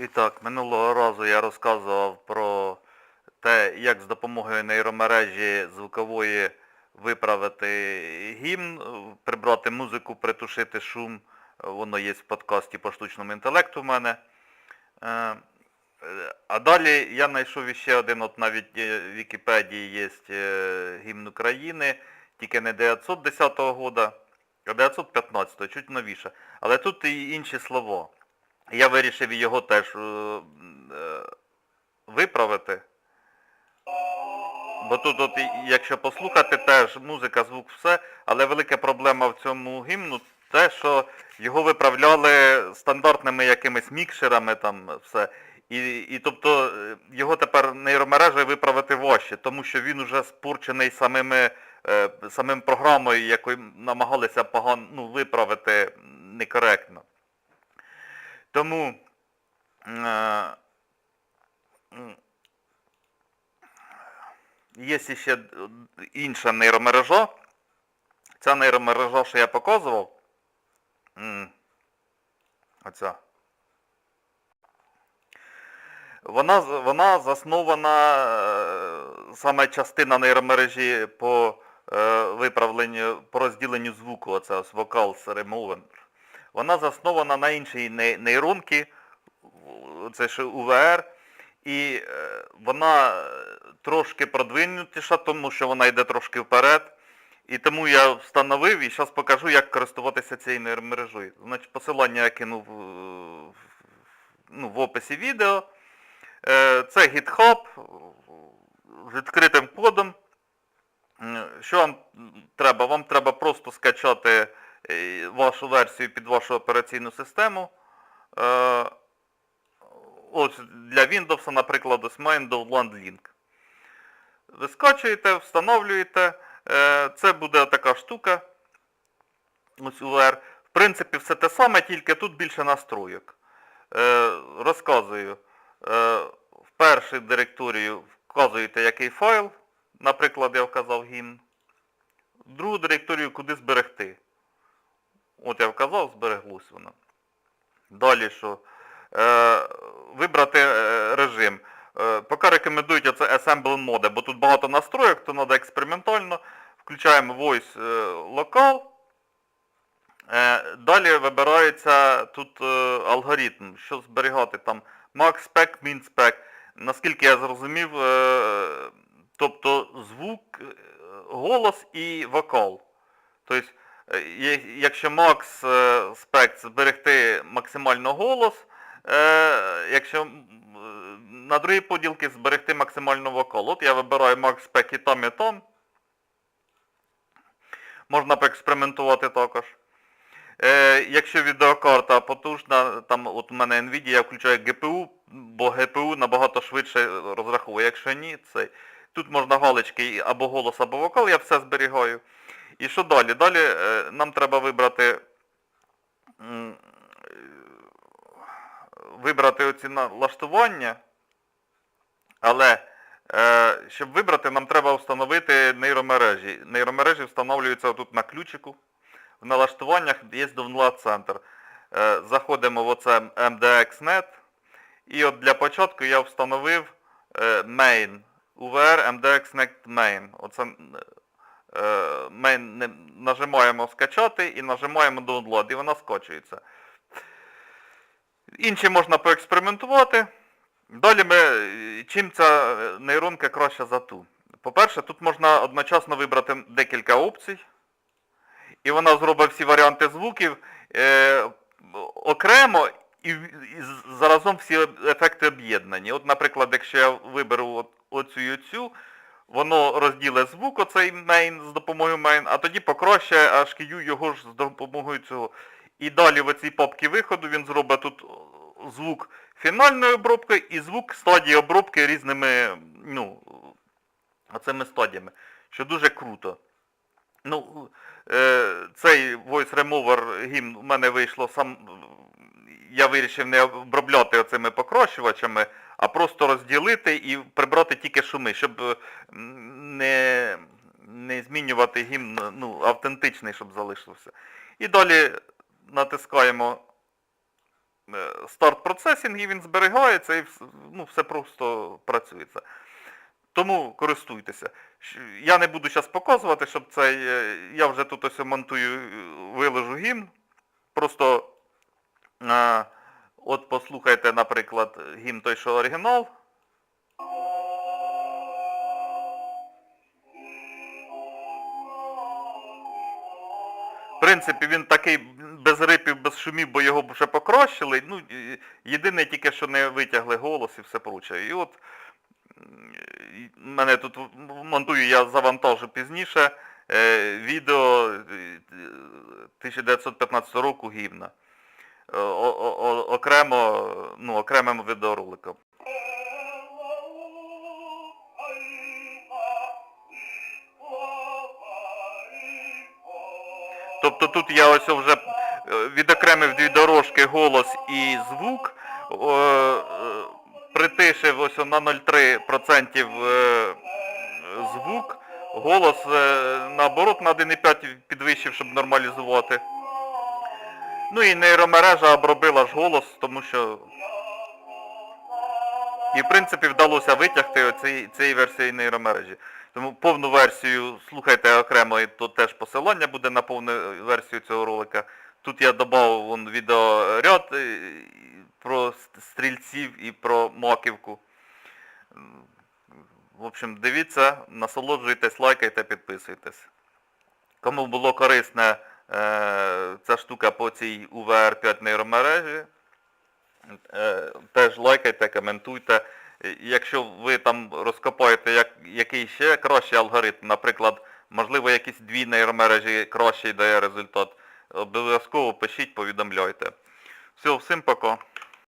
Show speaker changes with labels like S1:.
S1: І так, минулого разу я розказував про те, як з допомогою нейромережі звукової виправити гімн, прибрати музику, притушити шум. Воно є в подкасті по штучному інтелекту в мене. Е, А далі я знайшов іще один, от навіть е, в Вікіпедії є е, гімн України, тільки не 910 года, а 915, чуть новіше. Але тут і інші слова. Я вирішив його теж е, е, виправити. Бо тут, от, якщо послухати, теж музика, звук, все, але велика проблема в цьому гімну те, що його виправляли стандартними якимись мікшерами, там все. І, і тобто е, його тепер нейромережею виправити важче, тому що він уже спорчений самими, е, самим програмою, якою намагалися погано ну, виправити некоректно. Тому е, є ще інша нейромережа. Ця нейромережа, що я показував. Оця. Вона, з- вона заснована, е, саме частина нейромережі по е, виправленню, по розділенню звуку, оце ось Vocals Remover. Вона заснована на іншій ней- нейронці, це ще УВР, і е, вона трошки продвинутіша, тому що вона йде трошки вперед. І тому я встановив і зараз покажу, як користуватися цією нейромережею. Значить, посилання я кинув е, ну, в описі відео. Е, Це GitHub з відкритим кодом. Що вам треба? Вам треба просто скачати вашу версію під вашу операційну систему. Е, Ось для Windows, наприклад, ось маємо Download Link. Ви скачуєте, встановлюєте. Е, Це буде така штука. Ось UR. В принципі, все те саме, тільки тут більше настроєк. Е, Розказую. Е, В першу директорію вказуєте, який файл. Наприклад, я вказав гімн. В другу директорію куди зберегти. Воно. Далі що? Е, вибрати е, режим. Е, поки рекомендують оце Assemble Mode, бо тут багато настроєк, то треба експериментально. Включаємо Voice е, Local. Е, далі вибирається тут е, алгоритм, що зберігати там Max Spec, Min Spec. Наскільки я зрозумів, е, тобто звук, е, голос і вокал. Тобто, е, якщо Max е, Spec зберегти максимально голос, е, якщо е, на другій поділці зберегти максимально вокал. От я вибираю Max Spec і там, і там. Можна поекспериментувати також. Е, якщо відеокарта потужна, там от у мене Nvidia, я включаю GPU, бо GPU набагато швидше розраховує. Якщо ні, це тут можна галочки або голос, або вокал, я все зберігаю. І що далі? Далі е, нам треба вибрати вибрати оці налаштування, але е, щоб вибрати, нам треба встановити нейромережі. Нейромережі встановлюються тут на ключику. В налаштуваннях є Download центр. Е, Заходимо в оце MDXNet. І от для початку я встановив main. UVR MDXNet main. Оце е, не- нажимаємо скачати і нажимаємо download, і вона скачується. Інші можна поекспериментувати. Далі ми, чим ця е, нейронка краща за ту? По-перше, тут можна одночасно вибрати декілька опцій. І вона зробить всі варіанти звуків е, окремо і, і заразом всі ефекти об'єднані. От, наприклад, якщо я виберу от, оцю і оцю, воно розділить звук, оцей мейн з допомогою мейн, а тоді покращає HQ його ж з допомогою цього. І далі в оцій папці виходу він зробить тут звук фінальної обробки і звук стадії обробки різними, ну, оцими стадіями, що дуже круто. Ну, е, цей Voice Remover гімн у мене вийшло сам. Я вирішив не обробляти оцими покращувачами, а просто розділити і прибрати тільки шуми, щоб е, не, не змінювати гімн, ну, автентичний, щоб залишився. І далі натискаємо е, старт процесінг, і він зберігається і ну, все просто працюється. Тому користуйтеся. Я не буду зараз показувати, щоб цей. е, Я вже тут ось монтую, виложу гімн. Просто от послухайте, наприклад, гімн той, що оригінал. В принципі, він такий без рипів, без шумів, бо його вже покращили. Ну, єдине тільки, що не витягли голос і все проче. І от мене тут монтую, я завантажу пізніше е, відео е, 1915 року гімна. Е, окремо, ну, окремим відеороликом. Тобто тут я ось вже е, відокремив дві дорожки голос і звук, е, притишив ось на 0,3% е, звук, голос наоборот на 1,5 підвищив, щоб нормалізувати. Ну і нейромережа обробила ж голос, тому що і в принципі вдалося витягти цієї версії нейромережі. Тому повну версію слухайте окремо, і тут теж посилання буде на повну версію цього ролика. Тут я додав вон відеоряд е, про стрільців і про маківку. В общем, дивіться, насолоджуйтесь, лайкайте, підписуйтесь. Кому було корисне ця штука по цій UVR5 нейромережі, Е, теж лайкайте, коментуйте. Е, Якщо ви там розкопаєте як, який ще кращий алгоритм, наприклад, можливо, якісь дві нейромережі кращий дає результат, обов'язково пишіть, повідомляйте. Все, всім пока.